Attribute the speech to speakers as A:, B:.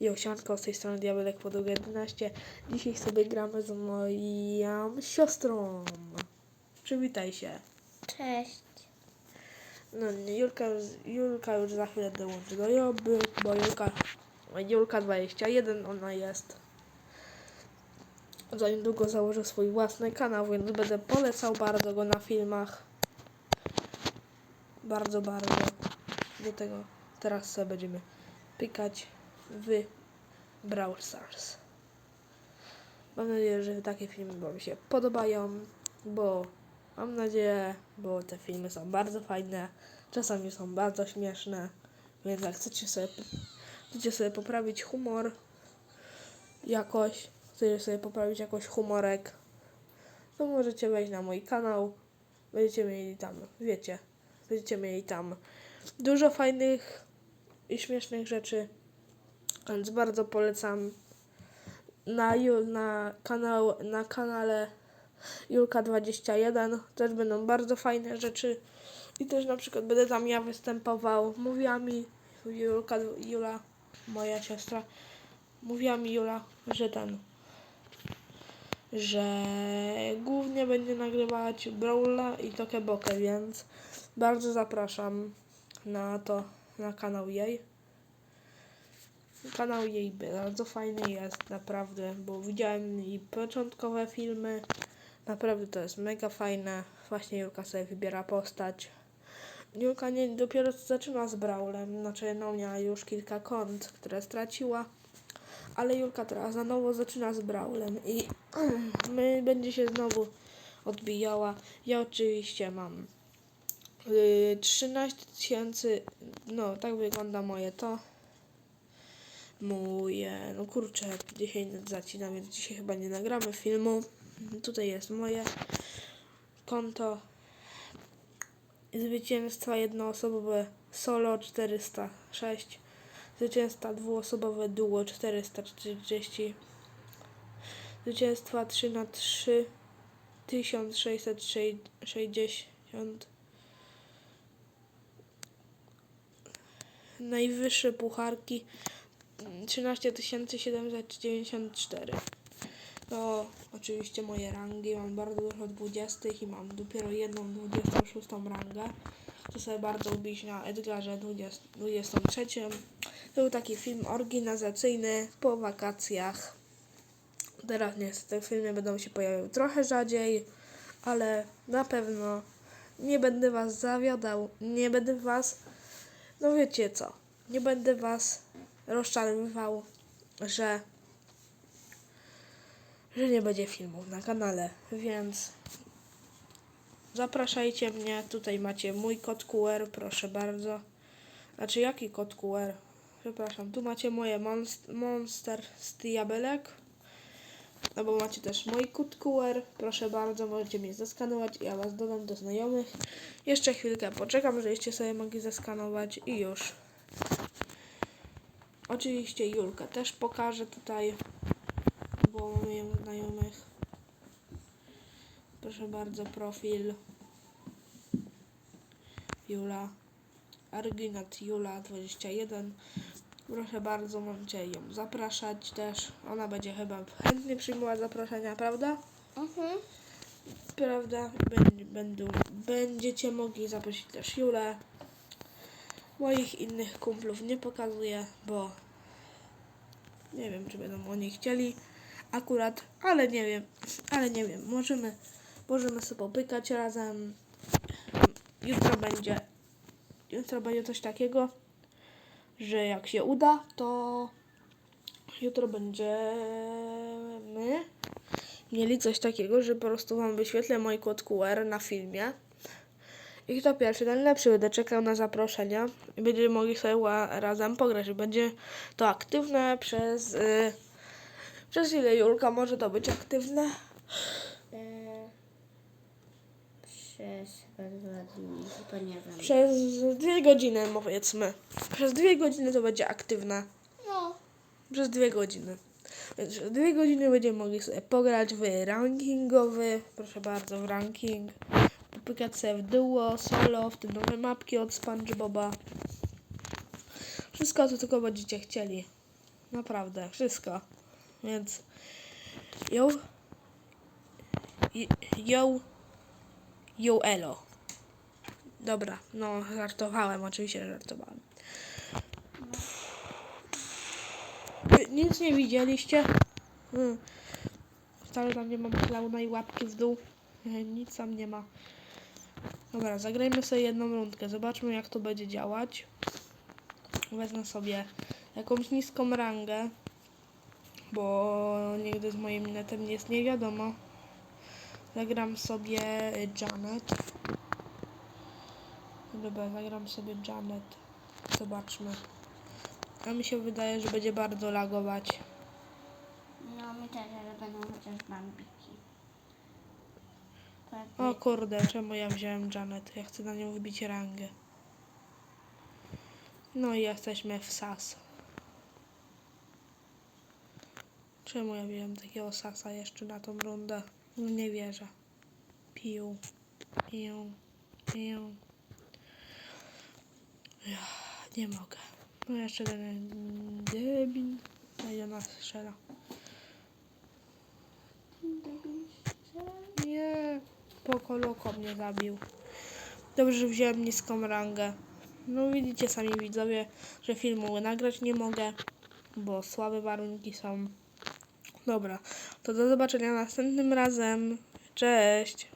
A: Jo, sianko, z tej strony Diabelek Podłoga 11. Dzisiaj sobie gramy z moją siostrą. Przywitaj się.
B: Cześć.
A: No, nie, Julka, już- Julka już za chwilę dołączy do Joby, bo Julka, Julka 21 ona jest. Za niedługo założę swój własny kanał, więc będę polecał bardzo go na filmach. Bardzo, bardzo. Do tego teraz sobie będziemy pykać w Brawl Stars. Mam nadzieję, że takie filmy Wam się podobają, bo mam nadzieję, bo te filmy są bardzo fajne, czasami są bardzo śmieszne, więc jak chcecie sobie, chcecie sobie poprawić humor jakoś, chcecie sobie poprawić jakoś humorek, to możecie wejść na mój kanał, będziecie mieli tam, wiecie, będziecie mieli tam dużo fajnych i śmiesznych rzeczy, więc bardzo polecam na, na, kanał, na kanale Julka21 też będą bardzo fajne rzeczy i też na przykład będę tam ja występował. Mówiła mi Julka, Jula, moja siostra, mówiła mi Jula, że ten, że głównie będzie nagrywać Brawla i Tokebokę, więc bardzo zapraszam na to, na kanał jej. Kanał jej bardzo fajny jest, naprawdę, bo widziałem jej początkowe filmy. Naprawdę to jest mega fajne. Właśnie Julka sobie wybiera postać. Julka nie, dopiero zaczyna z Brawlem, znaczy no miała już kilka kont, które straciła. Ale Julka teraz na nowo zaczyna z Brawlem i my będzie się znowu odbijała. Ja oczywiście mam y, 13 tysięcy, no tak wygląda moje to. Moje, no kurczę, dzisiaj zacina, więc dzisiaj chyba nie nagramy filmu. Tutaj jest moje konto. Zwycięstwa jednoosobowe solo 406. Zwycięstwa dwuosobowe duo 440. Zwycięstwa 3 na 3 1660. Najwyższe pucharki 13794. To oczywiście moje rangi. Mam bardzo dużo 20 i mam dopiero jedną 26 rangę. To sobie bardzo lubić na Edgarze 20, 23. To był taki film organizacyjny po wakacjach. Teraz niestety filmy będą się pojawiały trochę rzadziej, ale na pewno nie będę was zawiadał, nie będę was, no wiecie co, nie będę was rozczarowywał, że że nie będzie filmów na kanale, więc zapraszajcie mnie. Tutaj macie mój kod QR, proszę bardzo. Znaczy, jaki kod QR? Przepraszam, tu macie moje monst- Monster z Diabelek. Albo macie też mój kod QR. Proszę bardzo, możecie mnie zeskanować. Ja was dodam do znajomych. Jeszcze chwilkę poczekam, żebyście sobie mogli zeskanować i już. Oczywiście Julkę też pokażę tutaj, bo ją znajomych. Proszę bardzo, profil Jula. Arginat Jula 21. Proszę bardzo, możecie ją zapraszać też. Ona będzie chyba chętnie przyjmować zaproszenia, prawda?
B: Mhm.
A: Prawda? Będ- Będą, będziecie mogli zaprosić też Julę. Moich innych kumplów nie pokazuję, bo nie wiem, czy będą oni chcieli akurat, ale nie wiem, ale nie wiem. Możemy, możemy sobie popykać razem. Jutro będzie, jutro będzie coś takiego, że jak się uda, to jutro będziemy mieli coś takiego, że po prostu wam wyświetlę mój kod QR na filmie. I kto pierwszy, ten lepszy. Będę czekał na zaproszenia i będziemy mogli sobie razem pograć. Będzie to aktywne przez... Y, przez ile Julka może to być aktywne?
B: Przez dwa dni, chyba nie wiem.
A: Przez dwie godziny powiedzmy. Przez dwie godziny to będzie aktywne.
B: No.
A: Przez dwie godziny. Więc przez dwie godziny będziemy mogli sobie pograć w rankingowy. Proszę bardzo, w ranking. Sobie w duo, solo, w te nowe mapki od SpongeBoba. Wszystko, co tylko będziecie chcieli. Naprawdę, wszystko. Więc ją ją ją elo. Dobra, no żartowałem, oczywiście żartowałem. Nic nie widzieliście? Hmm. Wcale tam nie mam klauna i łapki w dół. Nic tam nie ma. Dobra, zagrajmy sobie jedną rundkę. Zobaczmy jak to będzie działać. Wezmę sobie jakąś niską rangę, bo nigdy z moim netem nie jest nie wiadomo. Zagram sobie Janet. Dobra, zagram sobie Janet. Zobaczmy. A mi się wydaje, że będzie bardzo lagować.
B: No mi też, ale będą chociaż bambiki.
A: O kurde, czemu ja wziąłem Janet? Ja chcę na nią wbić rangę. No i jesteśmy w sas. Czemu ja wziąłem takiego sasa jeszcze na tą rundę? No nie wierzę. Pił, pił, pił. Ja nie mogę. No jeszcze ten debil. No i do nas strzela. Poko Loko mnie zabił. Dobrze, że wziąłem niską rangę. No widzicie sami widzowie, że filmu nagrać nie mogę, bo słabe warunki są. Dobra, to do zobaczenia następnym razem. Cześć!